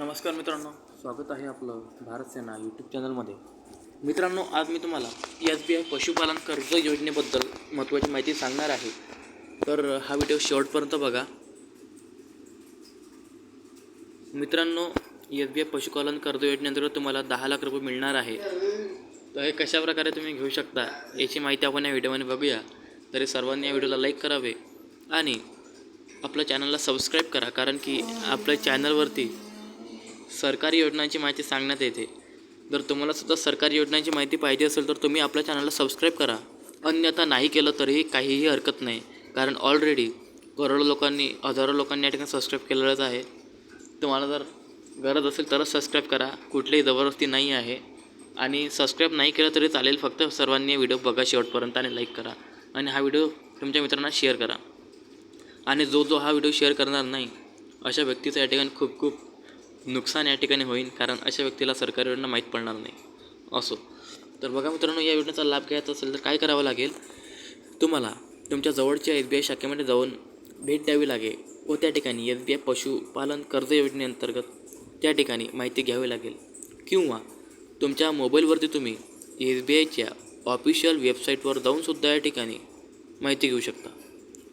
नमस्कार मित्रांनो. स्वागत आहे आपलं भारत सेना यूट्यूब चॅनलमध्ये मित्रांनो आज मी तुम्हाला एस बी आय पशुपालन कर्ज योजनेबद्दल महत्त्वाची माहिती सांगणार आहे. तर हा व्हिडिओ शेवटपर्यंत बघा. मित्रांनो एस बी आय पशुपालन कर्ज योजनेअंतर्गत तुम्हाला दहा लाख रुपये मिळणार आहे. तर हे कशाप्रकारे तुम्ही घेऊ शकता याची माहिती आपण या व्हिडिओमध्ये बघूया. तरी सर्वांनी या व्हिडिओला लाईक करावे आणि आपल्या चॅनलला सबस्क्राईब करा कारण की आपल्या चॅनलवरती सरकारी योजनांची माहिती सांगण्यात येते. जर तुम्हाला सुद्धा सरकारी योजनांची माहिती पाहिजे असेल तर तुम्ही आपल्या चॅनलला सबस्क्राईब करा. अन्यथा नाही केलं तरीही काहीही हरकत नाही. कारण ऑलरेडी करोडो लोकांनी हजारो लोकांनी या ठिकाणी सबस्क्राईब केलेलंच आहे. तुम्हाला जर गरज असेल तरच सबस्क्राईब करा. कुठलीही जबरदस्ती नाही आहे. आणि सबस्क्राईब नाही केलं तरी चालेल. फक्त सर्वांनी व्हिडिओ बघा शेवटपर्यंत आणि लाईक करा. आणि हा व्हिडिओ तुमच्या मित्रांना शेअर करा. आणि जो जो हा व्हिडिओ शेअर करणार नाही अशा व्यक्तीचं या ठिकाणी खूप खूप नुकसान या ठिकाणी होईल कारण अशा व्यक्तीला सरकारी योजना माहीत पडणार नाही. असो. तर बघा मित्रांनो या योजनेचा लाभ घ्यायचा असेल तर काय करावं लागेल? तुम्हाला तुमच्या जवळच्या एस बी आय शाखेमध्ये जाऊन भेट द्यावी लागेल व त्या ठिकाणी एस बी आय पशुपालन कर्ज योजनेअंतर्गत त्या ठिकाणी माहिती घ्यावी लागेल. किंवा तुमच्या मोबाईलवरती तुम्ही एस बी आयच्या ऑफिशियल वेबसाईटवर जाऊनसुद्धा या ठिकाणी माहिती घेऊ शकता.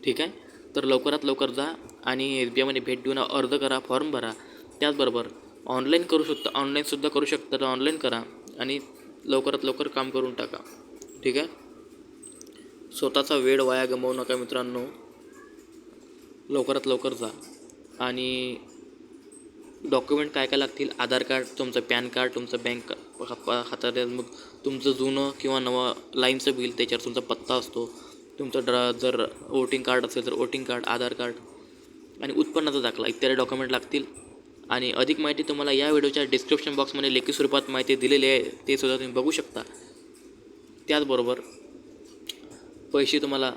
ठीक आहे? तर लवकरात लवकर जा आणि एस बी आयमध्ये भेट देऊन अर्ज करा फॉर्म भरा. त्याचबरोबर ऑनलाईन करू शकता ऑनलाईनसुद्धा करू शकता तर ऑनलाईन करा आणि लवकरात लवकर काम करून टाका. ठीक आहे? स्वतःचा वेळ वाया गमावू नका मित्रांनो. लवकरात लवकर जा. आणि डॉक्युमेंट काय काय लागतील? आधार कार्ड तुमचं पॅन कार्ड तुमचं बँक खात्यात मग तुमचं जुनं किंवा नवं लाईनचं बिल त्याच्यावर तुमचा पत्ता असतो. तुमचं ड्रा जर वोटिंग कार्ड असेल तर वोटिंग कार्ड आधार कार्ड आणि उत्पन्नाचा दाखला इत्यादी डॉक्युमेंट लागतील. आणि अधिक माहिती तुम्हाला या व्हिडिओच्या डिस्क्रिप्शन बॉक्समध्ये लेखी स्वरूपात माहिती दिलेली आहे ते सुद्धा तुम्ही बघू शकता. त्याचबरोबर पैसे तुम्हाला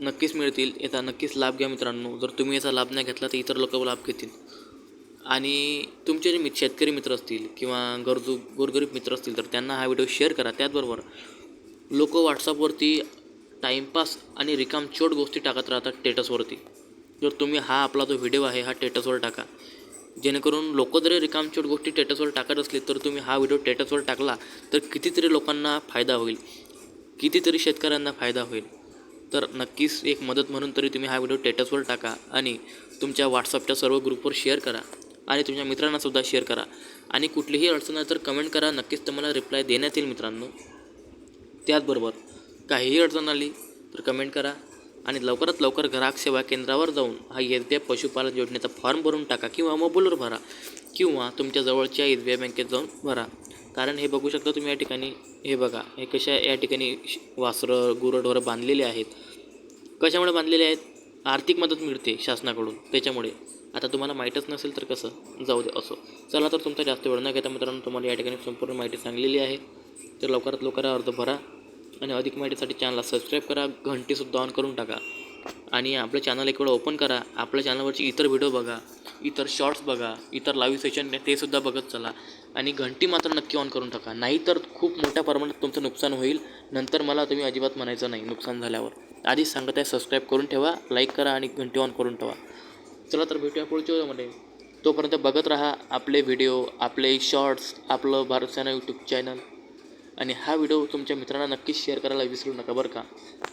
नक्कीच मिळतील याचा नक्कीच लाभ घ्या मित्रांनो. जर तुम्ही याचा लाभ नाही घेतला तर इतर लोक लाभ घेतील. आणि तुमचे जे मित्र शेतकरी मित्र असतील किंवा गरजू गोरगरीब मित्र असतील तर त्यांना हा व्हिडिओ शेअर करा. त्याचबरोबर लोक व्हॉट्सअपवरती टाईमपास आणि रिकामचोट गोष्टी टाकत राहतात टेटसवरती जर तुम्ही हा आपला जो व्हिडिओ आहे हा टेटसवर टाका. जेणेकरून लोक जरी रिकामचोट गोष्टी टेटसवर टाकत असले तर तुम्ही हा व्हिडिओ टेटसवर टाकला तर कितीतरी लोकांना फायदा होईल. कितीतरी शेतकऱ्यांना फायदा होईल. तर नक्कीच एक मदत म्हणून तरी तुम्ही हा व्हिडिओ टेटसवर टाका आणि तुमच्या व्हॉट्सअपच्या सर्व ग्रुपवर शेअर करा आणि तुमच्या मित्रांनासुद्धा शेअर करा. आणि कुठलीही अडचण आली तर कमेंट करा. नक्कीच तुम्हाला रिप्लाय देण्यात येईल मित्रांनो. त्याचबरोबर काहीही अडचण आली तर कमेंट करा. आणि लवकरात लवकर ग्राहक सेवा केंद्रावर जाऊन हा एस पशुपालन योजनेचा फॉर्म भरून टाका किंवा मोबाईलवर भरा किंवा तुमच्या जवळच्या एस बी आय बँकेत जाऊन भरा. कारण हे बघू शकता तुम्ही या ठिकाणी हे बघा हे कशा या ठिकाणी श- वासरं गुरंढोरं बांधलेले आहेत. कशामुळे बांधलेले आहेत? आर्थिक मदत मिळते शासनाकडून त्याच्यामुळे. आता तुम्हाला माहीतच नसेल तर कसं? जाऊ दे असो. चला तर तुमचा जास्त वेळ न घेता मित्रांनो तुम्हाला या ठिकाणी संपूर्ण माहिती सांगलेली आहे. तर लवकरात लवकर अर्ज भरा. आणि अधिक माहितीसाठी चॅनलला सबस्क्राईब करा घंटीसुद्धा ऑन करून टाका. आणि आपलं चॅनल एक वेळा ओपन करा आपल्या चॅनलवरची इतर व्हिडिओ बघा इतर शॉर्ट्स बघा इतर लाईव्ह सेशन ते सुद्धा बघत चला. आणि घंटी मात्र नक्की ऑन करून टाका. नाहीतर खूप मोठ्या प्रमाणात तुमचं नुकसान होईल. नंतर मला तुम्ही अजिबात म्हणायचं नाही नुकसान झाल्यावर. आधीच सांगत आहे सबस्क्राईब करून ठेवा लाईक करा आणि घंटी ऑन करून ठेवा. चला तर भेटूया पुढच्या व्हिडिओमध्ये. तोपर्यंत बघत राहा आपले व्हिडिओ आपले शॉर्ट्स आपलं भारत सेना यूट्यूब चॅनल आणि हा व्हिडिओ तुमच्या मित्रांना नक्कीच शेअर करायला विसरू नका बरं का.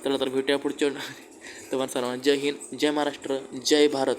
चला तर भेटूया पुढच्या तुम्हाला सर्वांना जय हिंद जय महाराष्ट्र जय भारत.